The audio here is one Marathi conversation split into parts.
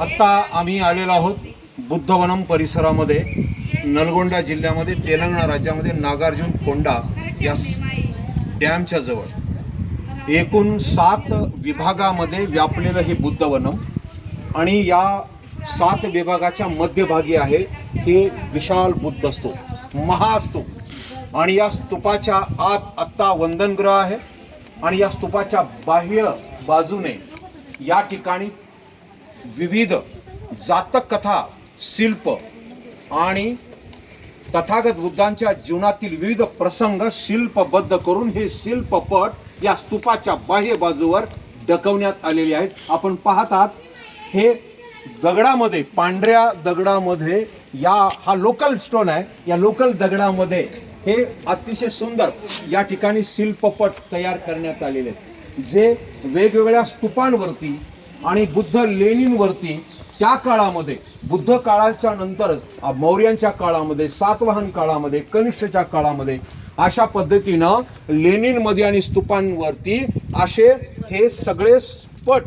आत्ता आम्ही आलेलो आहोत बुद्धवनम परिसरामध्ये नलगोंडा जिल्ह्यामध्ये तेलंगणा राज्यामध्ये नागार्जुन कोंडा या डॅमच्या जवळ. एकूण सात विभागामध्ये व्यापलेलं हे बुद्धवनम आणि या सात विभागाच्या मध्यभागी आहे हे विशाल बुद्ध स्तूप असतो आणि या स्तूपाच्या आत आत्ता वंदनगृह आहे आणि या स्तूपाच्या बाह्य बाजूने या ठिकाणी विविध जातक कथा शिल्प आणि तथागत बुद्धांच्या जीवनातील विविध प्रसंग शिल्पबद्ध करून हे शिल्पपट या स्तूपाच्या बाह्य बाजूवर डकवण्यात आलेले आहेत. आपण पाहत आहात हे दगडामध्ये पांढऱ्या दगडामध्ये या हा लोकल स्टोन आहे. या लोकल दगडामध्ये हे अतिशय सुंदर या ठिकाणी शिल्पपट तयार करण्यात आलेले आहेत. जे वेगवेगळ्या स्तूपांवरती आणि बुद्ध लेणींवरती त्या काळामध्ये बुद्ध काळाच्या नंतर मौर्यांच्या काळामध्ये सातवाहन काळामध्ये कनिष्ठच्या काळामध्ये अशा पद्धतीनं लेणींमध्ये आणि स्तूपांवरती असे हे सगळे पट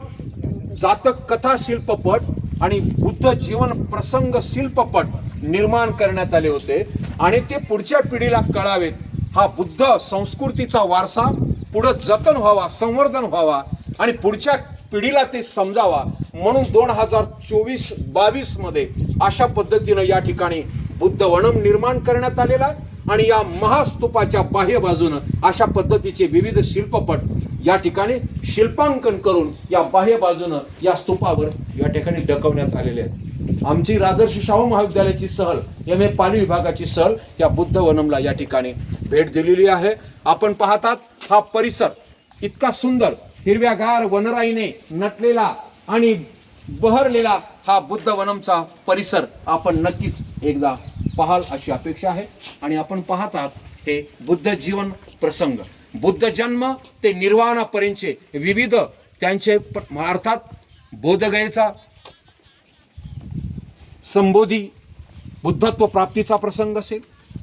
जातक कथा शिल्पपट आणि बुद्ध जीवन प्रसंग शिल्पपट निर्माण करण्यात आले होते. आणि ते पुढच्या पिढीला कळावेत. हा बुद्ध संस्कृतीचा वारसा पुढं जतन व्हावा संवर्धन व्हावा आणि पुढच्या पिढीला ते समजावा. म्हणून दोन हजार चोवीस बावीसमध्ये अशा पद्धतीनं या ठिकाणी बुद्ध वनम निर्माण करण्यात आलेला आहे आणि या महास्तूपाच्या बाह्य बाजूनं अशा पद्धतीचे विविध शिल्पपट या ठिकाणी शिल्पांकन करून या बाह्य बाजूनं या स्तूपावर या ठिकाणी डकवण्यात आलेले आहेत. आमची राजर्षी शाहू महाविद्यालयाची सहल एम ए पाली विभागाची सहल या बुद्ध वनमला या ठिकाणी भेट दिलेली आहे. आपण पाहतात हा परिसर इतका सुंदर हिरव्यागार वनराईने नटलेला आणि बहरलेला हा बुद्ध वनमचा परिसर आपण नक्कीच एकदा पाहाल अशी अपेक्षा आहे. आणि आपण पाहतात हे बुद्ध जीवन प्रसंग. बुद्ध जन्म ते निर्वाणापर्यंतचे विविध त्यांचे अर्थात बोधगयेचा संबोधी बुद्धत्व प्राप्तीचा प्रसंग असेल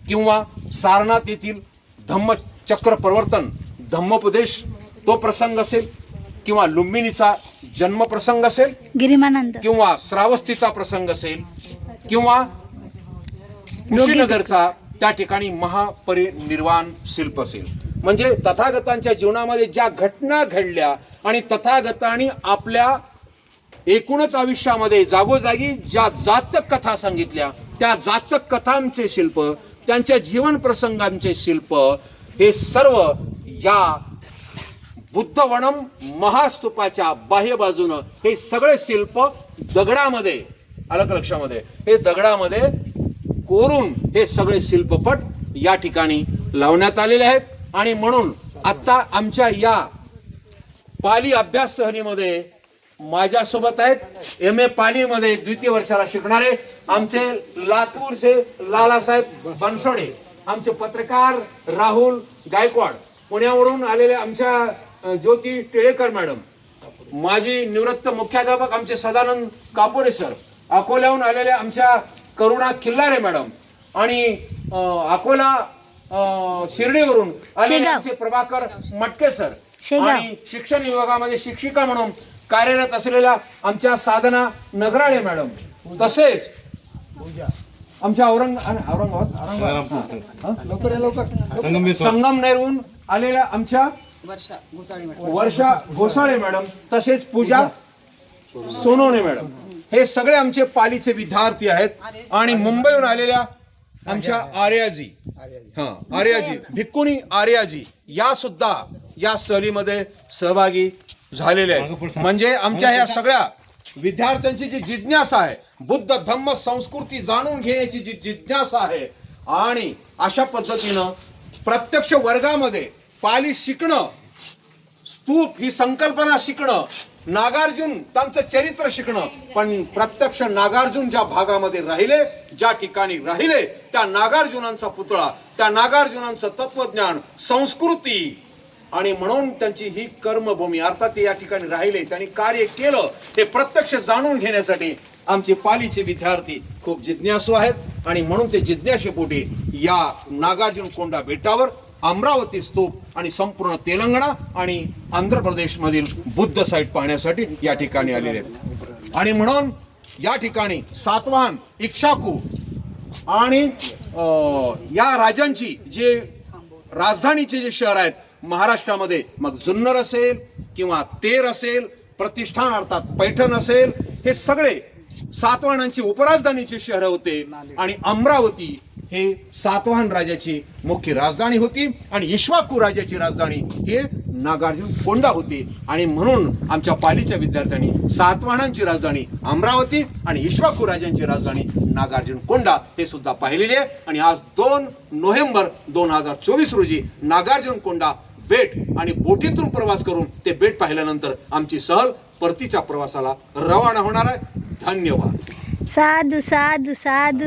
किंवा सारनाथ येथील धम्मचक्र प्रवर्तन धम्मोपदेश तो प्रसंग असेल किंवा लुंबिनीचा जन्म प्रसंग असेल गिरिमानंद. किंवा श्रावस्तीचा प्रसंग असेल किंवा कुशीनगरचा त्या ठिकाणी महापरिनिर्वाण शिल्प असेल. म्हणजे तथागतांच्या जीवनामध्ये ज्या घटना घडल्या आणि तथागतांनी आपल्या एकूणच आयुष्यामध्ये जागोजागी ज्या जातक कथा सांगितल्या त्या जातक कथांचे शिल्प त्यांच्या जीवन प्रसंगांचे शिल्प हे सर्व या बुद्धवनम महास्तूपाच्या बाह्य बाजूनं हे सगळे शिल्प दगडामध्ये अलग लक्षामध्ये हे दगडामध्ये कोरून हे सगळे शिल्पपट या ठिकाणी लावण्यात आलेले आहेत. आणि म्हणून आत्ता आमच्या या पाली अभ्यास सहलीमध्ये माझ्यासोबत आहेत. एम ए पालीमध्ये द्वितीय वर्षाला शिकणारे आमचे लातूरचे लालासाहेब बनसोडे आमचे पत्रकार राहुल गायकवाड. पुण्यावरून आलेले आमच्या ज्योती टिळेकर मॅडम. माजी निवृत्त मुख्याध्यापक आमचे सदानंद कापोरे सर. अकोल्याहून आलेले आमच्या करुणा खिल्लारे मॅडम. आणि अकोला शिर्डीवरून आलेले. आमचे प्रभाकर मटके सर. आणि शिक्षण विभागामध्ये शिक्षिका म्हणून कार्यरत असलेल्या आमच्या साधना नगराळे मॅडम. तसेच आमच्या औरंग औरंगाबाद? औरंगाबाद. लवकर या लवकर. संगमनेरहून आलेल्या आमच्या वर्षा घोसाळे मॅडम. तसेच पूजा सोनवणे मॅडम. हे सगळे आमचे पालीचे विद्यार्थी आहेत आणि मुंबईहून आलेल्या आमच्या आर्याजी. हा आर्याजी. भिक्कुनी आर्याजी या सुद्धा या सहलीमध्ये सहभागी झालेले आहेत. म्हणजे आमच्या ह्या सगळ्या विद्यार्थ्यांची जी जिज्ञासा आहे बुद्ध धम्म संस्कृती जाणून घेण्याची जी जिज्ञासा आहे आणि अशा पद्धतीनं प्रत्यक्ष वर्गामध्ये पाली शिकणं स्तूप ही संकल्पना शिकणं नागार्जुन त्यांचं चरित्र शिकणं. पण प्रत्यक्ष नागार्जुन ज्या भागामध्ये राहिले ज्या ठिकाणी राहिले त्या नागार्जुनांचा पुतळा त्या नागार्जुनांचं तत्वज्ञान संस्कृती आणि म्हणून त्यांची ही कर्मभूमी अर्थात ते या ठिकाणी राहिले त्यांनी कार्य केलं हे प्रत्यक्ष जाणून घेण्यासाठी आमचे पालीचे विद्यार्थी खूप जिज्ञासू आहेत. आणि म्हणून ते जिज्ञासेपोटी या नागार्जुन कोंडा बेटावर अमरावती स्तूप आणि संपूर्ण तेलंगणा आणि आंध्र प्रदेशमधील बुद्ध साईट पाहण्यासाठी या ठिकाणी आलेले आहेत. आणि म्हणून या ठिकाणी सातवाहन इक्षाकू आणि या राजांची जे राजधानीचे जे शहर आहेत महाराष्ट्रामध्ये मग जुन्नर असेल किंवा तेर असेल प्रतिष्ठान अर्थात पैठण असेल हे सगळे सातवाहनांची उपराजधानीचे शहर होते. आणि अमरावती हे सातवाहन राजाची मुख्य राजधानी होती आणि इश्वाकू राजाची राजधानी हे नागार्जुन कोंडा होती. आणि म्हणून आमच्या पालीच्या विद्यार्थ्यांनी सातवाहनांची राजधानी अमरावती आणि इश्वाकू राजांची राजधानी नागार्जुन कोंडा हे सुद्धा पाहिलेले आहे. आणि आज दोन नोव्हेंबर दोन हजार चोवीस रोजी नागार्जुन कोंडा बेट आणि बोटीतून प्रवास करून ते बेट पाहिल्यानंतर आमची सहल परतीच्या प्रवासाला रवाना होणार आहे. धन्यवाद. साधू साधू साधू.